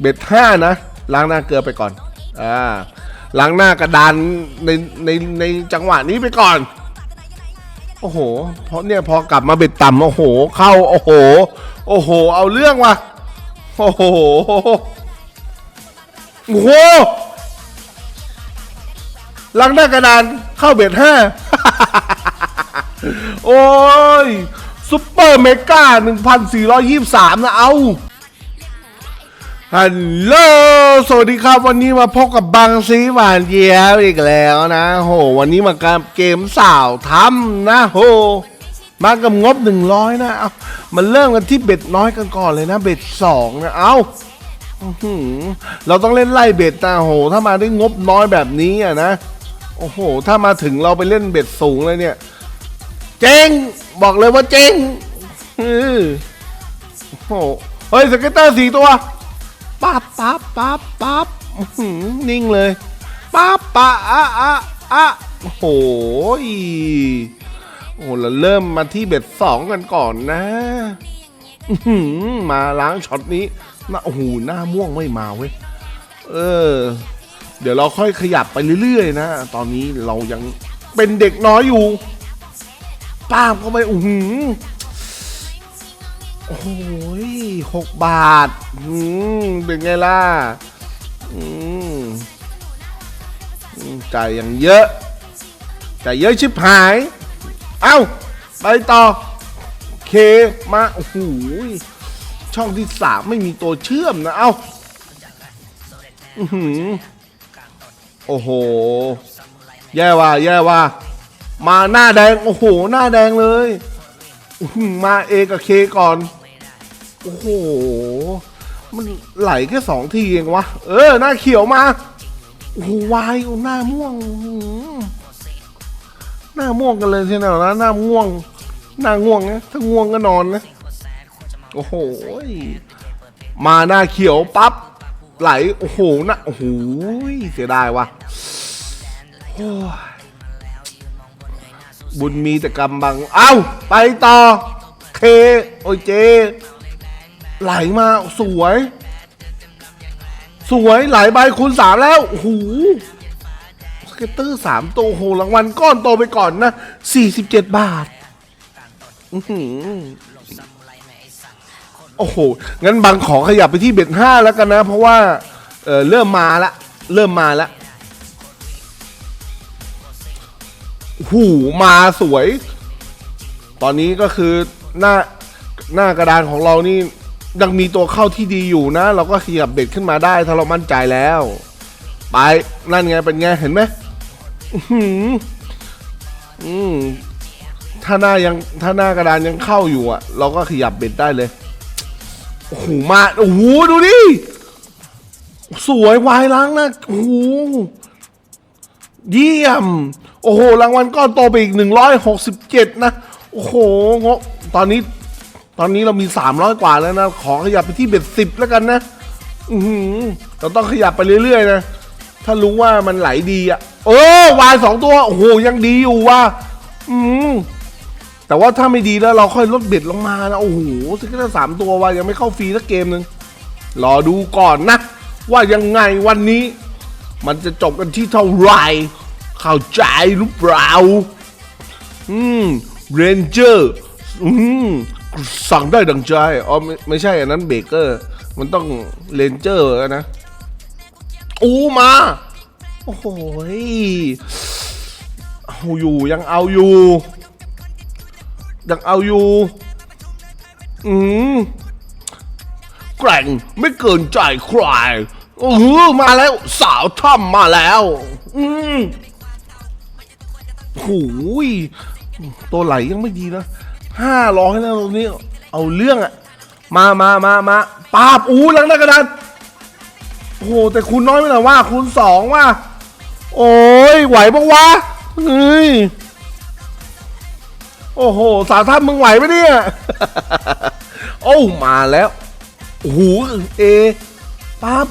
เบ็ดห้านะ ล้างหน้าเกลือไปก่อน อ่า ล้างหน้ากระดานในในในจังหวะนี้ไปก่อน โอ้โห เพราะเนี่ยพอกลับมาเบ็ดต่ำโอ้โห เข้า โอ้โห โอ้โห เอาเรื่องว่ะ โอ้โห โอ้โห ล้างหน้ากระดานเข้าเบ็ดห้าโอ้ยซุปเปอร์เมกา1,423 นะเอา ฮัลโหล สวัสดีครับวันนี้มาพบกับบางซีหวานเยียวอีกแล้วนะ โห วันนี้มากับเกมสาวทำนะ โห มากับงบ 100 นะ เอามันเริ่มกันที่เบ็ดน้อยกันก่อนเลยนะ เบ็ด2นะ เอาอื้อหือเราต้องเล่นไล่เบ็ดนะโห ถ้ามาได้งบน้อยแบบนี้อะนะ โอ้โห ถ้ามาถึงเราไปเล่นเบ็ดสูงเลยเนี่ย เจ๊ง บอกเลยว่าเจ๊งโอ้โหเฮ้ยสเก็ตเตอร์สี่ตัว ปั๊บปั๊บปั๊บปั๊บนิ่งเลยปั๊บปะอะอะอะโอ้โหยโอ้โหเราเริ่มมาที่เบ็ดสองกันก่อนนะมาล้างช็อตนี้น้าโอ้โหหน้าม่วงไม่มาเว้ยเออ เดี๋ยวเราค่อยขยับไปเรื่อยๆนะ ตอนนี้เรายังเป็นเด็กน้อยอยู่ป้ามเข้าไปอื้อหือ โอ้โหยหกบาท อืมเป็นไงล่ะ อืมจ่ายอย่างเยอะ จ่ายเยอะชิบหาย เอ้า ไปต่อ เค มา โอ้โหยช่องที่สามไม่มีตัวเชื่อมนะ เอ้า อือหือ โอ้โห แย่ว่ะ แย่ว่ะ มาหน้าแดง โอ้โห หน้าแดงเลย มาเอกับเคก่อน โอ้โห มันไหลแค่สองทีเองวะ เออ หน้าเขียวมา โอ้โหวายหน้าม่วง หน้าม่วงกันเลยใช่ไหมนะ หน้าม่วง หน้าง่วงนะ ถ้าง่วงก็นอนนะ โอ้โห มาหน้าเขียวปั๊บ ไหล โอ้โหนะโอ้โห เสียดายว่ะโอ้ยบุญมีแต่กำบัง เอ้า ไปต่อ เค โอเจ ไหลมาสวย สวยไหลใบคูณสามแล้วโอ้สเก็ตเตอร์สามตัวโหรางวัลก้อนโตไปก่อนนะสี่สิบเจ็ดบาทอือหือโอ้โห งั้นบางขอขยับไปที่เบ็ดห้าแล้วกันนะ เพราะว่าเออเริ่มมาละ เริ่มมาละหูมาสวย ตอนนี้ก็คือหน้าหน้ากระดานของเรานี่ ยังมีตัวเข้าที่ดีอยู่นะ เราก็ขยับเบ็ดขึ้นมาได้ถ้าเรามั่นใจแล้ว ไปนั่นไงเป็นไงเห็นไหมอืมถ้าหน้ายังถ้าหน้ากระดานยังเข้าอยู่อะ เราก็ขยับเบ็ดได้เลยโอ้โหมาโอ้โหดูดิสวยวายล้างนะโอ้โหเยี่ยม โอ้โห รางวัลก้อนโตไปอีกหนึ่งร้อยหกสิบเจ็ดนะ โอ้โหงบตอนนี้ ตอนนี้เรามีสามร้อยกว่าแล้วนะ ขอขยับไปที่เบ็ดสิบแล้วกันนะ อือเราต้องขยับไปเรื่อยๆนะ ถ้ารู้ว่ามันไหลดีอะเออวายสองตัว โอ้โห ยังดีอยู่ว่ะอืมแต่ว่าถ้าไม่ดีแล้วเราค่อยลดเบ็ดลงมานะโอ้โหสกิลสามตัวว่ายังไม่เข้าฟรีสักเกมหนึ่งรอดูก่อนนะ ว่ายังไงวันนี้ มันจะจบกันที่เท่าไหร่เข้าใจหรือเปล่า อืมเรนเจอร์ อืม สั่งได้ดังใจอ๋อไม่ไม่ใช่อันนั้นเบเกอร์ มันต้องเรนเจอร์นะอู้มา โอ้โหยเอาอยู่ยังเอาอยู่ ยังเอาอยู่ อืมแกร่งไม่เกินใจใครโอ้โหมาแล้ว สาวถ้ำมาแล้ว อืมโหูยตัวไหลยังไม่ดีนะ ห้าร้อยแล้วตรงนี้ เอาเรื่องอะมามามามาปาบอู้หลังหน้ากระดานโอ้โหแต่คูณน้อยไม่หน่อยว่าคูณสองว่า โอ้ยไหวปะวะเฮ้ยโอ้โห สาวท่านมึงไหวไหมเนี่ย โอ้มาแล้วโอ้โหเอปั๊บ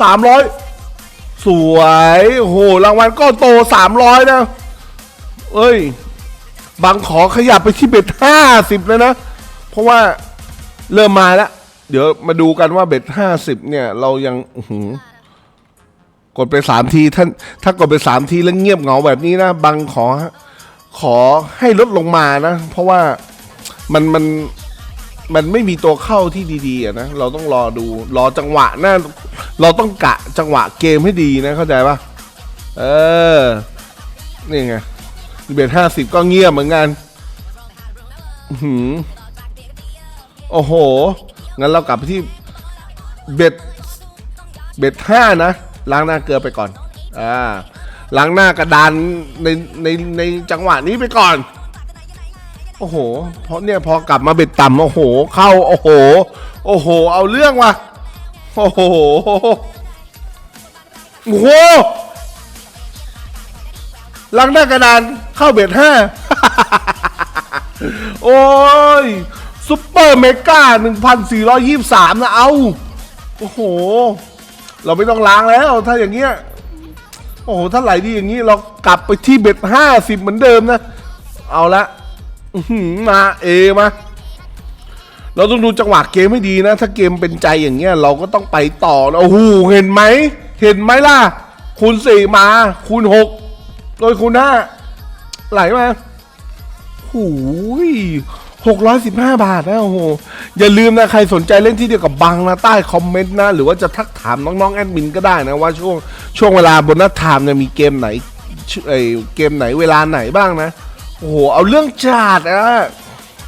สามร้อยสวย โอ้โห รางวัลก็โตสามร้อยนะ เอ้ย บางขอขยับไปที่เบ็ดห้าสิบเลยนะ เพราะว่าเริ่มมาแล้ว เดี๋ยวมาดูกันว่าเบ็ดห้าสิบเนี่ย เรายังหืกดไปสามทีท่านถ้ากดไปสามทีแล้วเงียบเหงาแบบนี้นะบังขอ ขอให้ลดลงมานะ เพราะว่ามันมันมันไม่มีตัวเข้าที่ดีๆนะเราต้องรอดูรอจังหวะนะเราต้องกะจังหวะเกมให้ดีนะเข้าใจปะเออนี่ไง เบ็ดห้าสิบก็เงียบเหมือนกันหือโอ้โห งั้นเรากลับไปที่เบ็ด เบ็ดห้านะ ล้างหน้าเกลือไปก่อน อ่า ล้างหน้ากระดานในในในจังหวะนี้ไปก่อน โอ้โห เพราะเนี่ยพอกลับมาเบ็ดต่ำโอ้โห เข้า โอ้โห โอ้โห เอาเรื่องว่ะ โอ้โห โอ้โห ล้างหน้ากระดานเข้าเบ็ดห้าโอ้ยซุปเปอร์เมกา1,423 นะ เอาโอ้โห เราไม่ต้องล้างแล้ว ถ้าอย่างเงี้ย โอ้โห ถ้าไหลดีอย่างนี้ เรากลับไปที่เบ็ด 50 เหมือนเดิมนะ เอาละมาเอมา เราต้องดูจังหวะเกมให้ดีนะ ถ้าเกมเป็นใจอย่างเงี้ย เราก็ต้องไปต่อนะโอ้โห เห็นไหม เห็นไหมล่ะ คูณสี่มา คูณหก โดยคูณห้าไหลมาโอ้ยหกร้อยสิบห้าบาทนะโอ้โห อย่าลืมนะ ใครสนใจเล่นที่เดียวกับบังนะใต้คอมเมนต์นะ หรือว่าจะทักถามน้องๆแอดมินก็ได้นะ ว่าช่วงช่วงเวลาบนนัดถามเนี่ยมีเกมไหนชื่อไอเกมไหนเวลาไหนบ้างนะ โอ้โห เอาเรื่องจัดอะ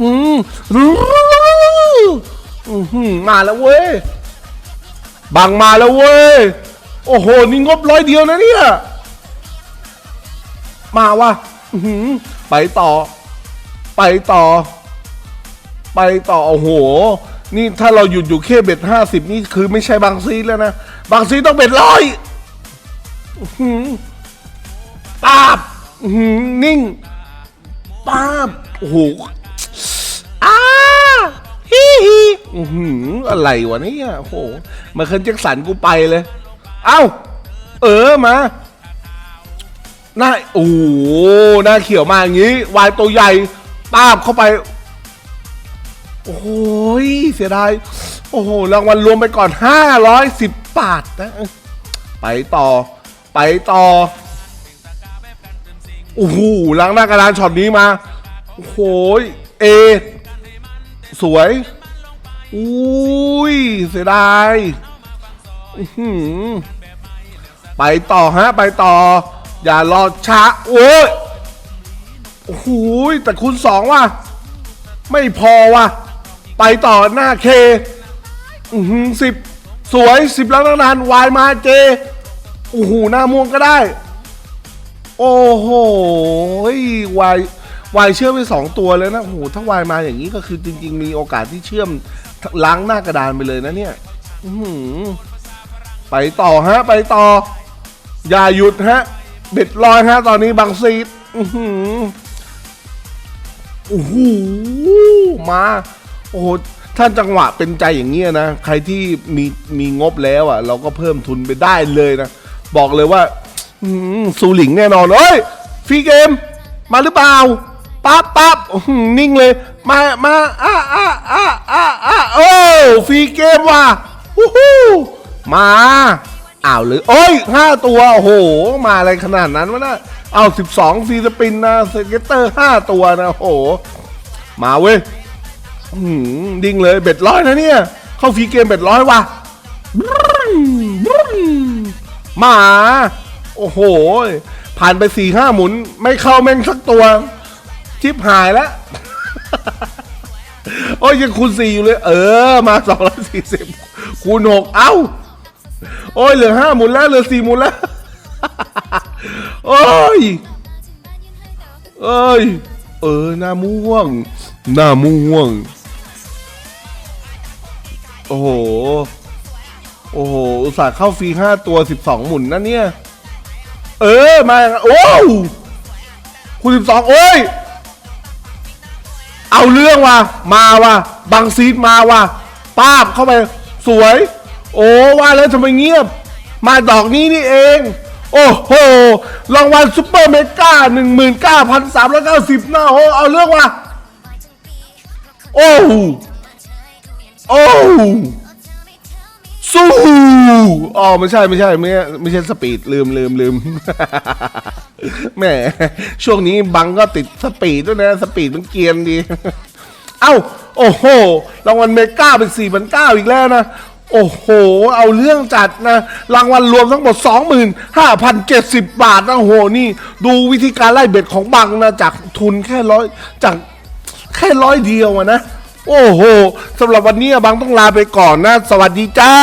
อืมอือหือมาแล้วเว้ยบังมาแล้วเว้ย โอ้โห นี่งบร้อยเดียวนะเนี่ย มาว่ะไปต่อ ไปต่อ ไปต่อโอ้โห นี่ถ้าเราหยุดอยู่แค่เบ็ดห้าสิบนี่คือไม่ใช่บางซีแล้วนะ บางซีต้องเบ็ดร้อยอื้อหือปาบอื้อหือนิ่งปาบโอ้โหอ้าฮิฮิอื้อะไรวะเนี่ยโอ้โหมาเคิลแจ็คสันกูไปเลย เอ้า เออมา หน้าโอ้โหหน้าเขียวมาอย่างนี้ วายตัวใหญ่ป้าบเข้าไป โอ้โหยเสียดาย โอ้โห รางวัลรวมไปก่อน 510 บาทนะ ไปต่อ ไปต่อ โอ้โหล้างหน้ากระดานช็อตนี้มา โอ้โหยเอ สวย อุ้ย เสียดายไปต่อฮะ ไปต่อ อย่ารอช้าโอ้ยโอ้โหยแต่คูณสองว่ะ ไม่พอว่ะ ไปต่อหน้าเคอือหือสิบสวยสิบแล้วนานวายมาเจโอ้โหหน้าม่วงก็ได้ โอ้โหวายวายเชื่อมไปสองตัวเลยนะโอ้โหถ้าวายมาอย่างนี้ก็คือจริง ๆ มีโอกาสที่เชื่อมล้างหน้ากระดานไปเลยนะเนี่ยอือหือไปต่อฮะ ไปต่อ อย่าหยุดฮะ เบ็ดลอยฮะตอนนี้บางซีดโอ้โหมา โอ้โหถ้าจังหวะเป็นใจอย่างเงี้ยนะ ใครที่มีมีงบแล้วอะ เราก็เพิ่มทุนไปได้เลยนะ บอกเลยว่าซูหลิงแน่นอนเอ้ยฟรีเกม มาหรือเปล่าปั๊บปั๊บนิ่งเลย มามาอะอะอะอะอะโอ้ฟรีเกมว่ะวู้ฮู้มา อ้าวหรือโอ้ยห้าตัว โอ้โห มาอะไรขนาดนั้นวะนะเอาสิบสองฟรีสปินนะสเก็ตเตอร์ห้าตัวนะโอ้โห มาเว้ยอื้อหือดิ่งเลยเบ็ดร้อยนะเนี่ย เข้าฟรีเกมเบ็ดร้อยว่ะมบรึ้มมา โอ้โห ผ่านไปสี่ห้าหมุน ไม่เข้าแม่งสักตัวชิปหายแล้วโอ้ยยังคูณสี่อยู่เลย เออ มาสองร้อยสี่สิบคูณหกเอ้า โอ้ยเหลือห้าหมุนแล้วเหลือสี่หมุนแล้ว โอ้ยเอ้ย เออหน้าม่วง หน้าม่วง โอ้โห โอ้โห อุตส่าห์เข้าฟรีห้าตัวสิบสองหมุนนะเนี่ย เออ มา โอ้คุณสิบสองโอ้ย เอาเรื่องว่ะ มาว่ะบังซีดมาว่ะป้าบเข้าไป สวย โอ้ว่าแล้วทำไมเงียบ มาดอกนี้นี่เอง โอ้โหรางวัลซุปเปอร์เมกาหนึ่งหมื่นเก้าพันสามร้อยเก้าสิบนะโอ้เอาเรื่องว่ะโอ้โอ้สู้อ๋อไม่ใช่ไม่ใช่ไม่ไม่ใช่สปีดลืมลืมลืมแหมช่วงนี้บังก็ติดสปีดด้วยนะ สปีดมันเกียนดี เอ้า โอ้โหรางวัลเมกาเป็น4 9 0 0อีกแล้วนะ โอ้โห เอาเรื่องจัดนะ รางวัลรวมทั้งหมด 25,070 บาทนะโห นี่ ดูวิธีการไล่เบ็ดของบังนะ จากทุนแค่ร้อยจากแค่ร้อยเดียวนะ โอ้โหสำหรับวันนี้อะบังต้องลาไปก่อนนะ สวัสดีจ้า